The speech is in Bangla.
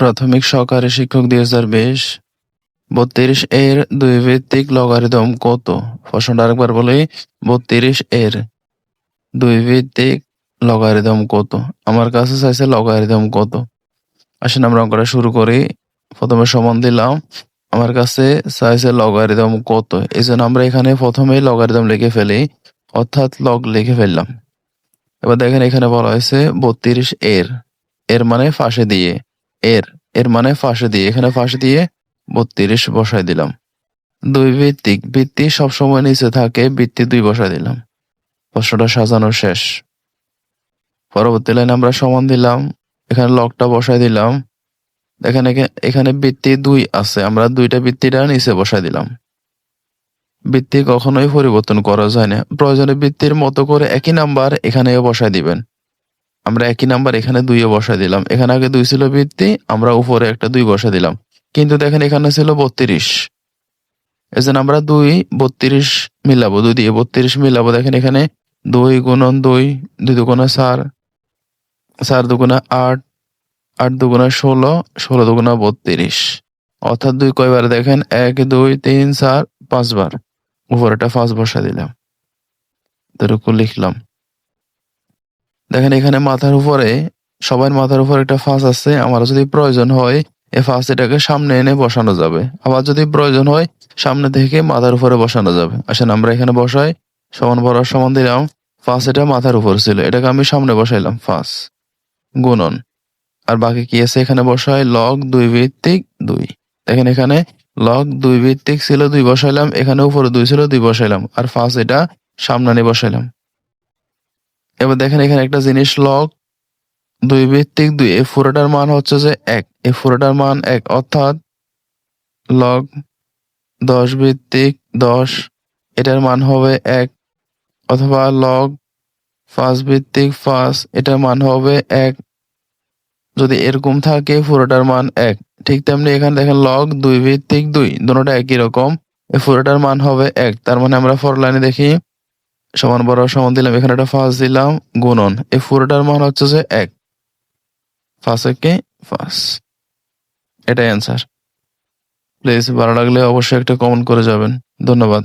প্রাথমিক সহকারী শিক্ষক দুই হাজার বিশ। বত্রিশ এর দুই ভিত্তিক লগারিদম কত? প্রশ্নটা আরেকবার বলি, বত্রিশ এর দুই ভিত্তিক লগারিদম কত? আমার কাছে চাইছে লগারিদম কত? আসেন আমরা অঙ্কটা শুরু করি। প্রথমে সমান দিলাম, আমার কাছে চাইছে লগারিদম কত? এই জন্য আমরা এখানে প্রথমেই লগারিদম লিখে ফেলি, অর্থাৎ লগ লিখে ফেললাম। এবার দেখেন এখানে বলা হয়েছে বত্রিশ এর এর মানে ফাঁসে দিয়ে। এর এর মানে ফাঁসে দিয়ে। এখানে ফাঁসে দিয়ে বত্রিশ বসাই দিলাম। দুই ভিত্তিক, ভিত্তি সবসময় নিচে থাকে, ভিত্তি দুই বসাই দিলাম। প্রশ্নটা সাজানো শেষ। পরবর্তী লাইনে আমরা সমান দিলাম। এখানে লকটা বসায় দিলাম। দেখেন এখা- এখানে বৃত্তি দুই আছে। আমরা দুইটা বৃত্তিটা নিচে বসাই দিলাম। বৃত্তি কখনোই পরিবর্তন করা যায় না। প্রয়োজনে বৃত্তির মতো করে একই নাম্বার এখানেও বসাই দিবেন। আমরা একই নাম্বার এখানে দুইও বসা দিলাম। এখানে আগে দুই ছিল বৃত্তি আমরা উপরে একটা দুই বসা দিলাম। কিন্তু দেখেন এখানে ছিল বত্রিশ। এজন্য আমরা দুই, বত্রিশ মিলাবো, দুই দিয়ে বত্রিশ মিলাবো। দেখেন এখানে দুই গুণন দুই দুই দুগুণা চার চার দুগুণা আট আট দুগুণা ষোলো ষোলো দুগুণা বত্রিশ। অর্থাৎ দুই কয়বার দেখেন, এক, দুই, তিন, চার, পাঁচবার। উপরে একটা ফাঁস বসা দিলাম। এরকম লিখলাম। দেখেন, এখানে মাথার উপরে সবার মাথার উপরে একটা ফাঁস আছে। আমার যদি প্রয়োজন হয়, এই ফাঁস এটাকে সামনে এনে বসানো যাবে। আবার যদি প্রয়োজন হয়, সামনে থেকে মাথার উপরে বসানো যাবে। আসেন, আমরা এখানে বসাই। সমান বড় সমান দিলাম। ফাঁস এটা মাথার উপর ছিল। এটাকে আমি সামনে বসাইলাম, ফাঁস। গুণন। আর বাকি কি আছে? এখানে বসাই লগ দুই ভিত্তিক দুই। দেখেন, এখানে লগ দুই ভিত্তিক ছিল, দুই বসাইলাম। এখানে উপরে দুই ছিল, দুই বসাইলাম। আর ফাঁস এটা সামনে নিয়ে বসাইলাম। এবার দেখেন এখানে একটা জিনিস লগ দুই ভিত্তিক দুই। এই পুরোটার মান হচ্ছে যে এক। এই পুরোটার মান এক, অর্থাৎ লগ দশ ভিত্তিক দশ, এটার মান হবে এক। অথবা লগ পাঁচ ভিত্তিক পাঁচ, এটার মান হবে এক। যদি এরকম থাকে, পুরোটার মান এক। ঠিক তেমনি এখানে দেখেন লগ দুই ভিত্তিক দুই, দুটোটা একই রকম। এই পুরোটার মান হবে এক। তার মানে আমরা ফর লাইনে দেখি সমান বরাবর সমান দিলাম, এখানে একটা ফাঁস দিলাম, গুণন। এই পুরোটার মান হচ্ছে যে এক। ফাঁস একে ফাঁস এটাই অ্যান্সার প্লিজ ভালো লাগলে অবশ্যই একটা কমেন্ট করে যাবেন। ধন্যবাদ।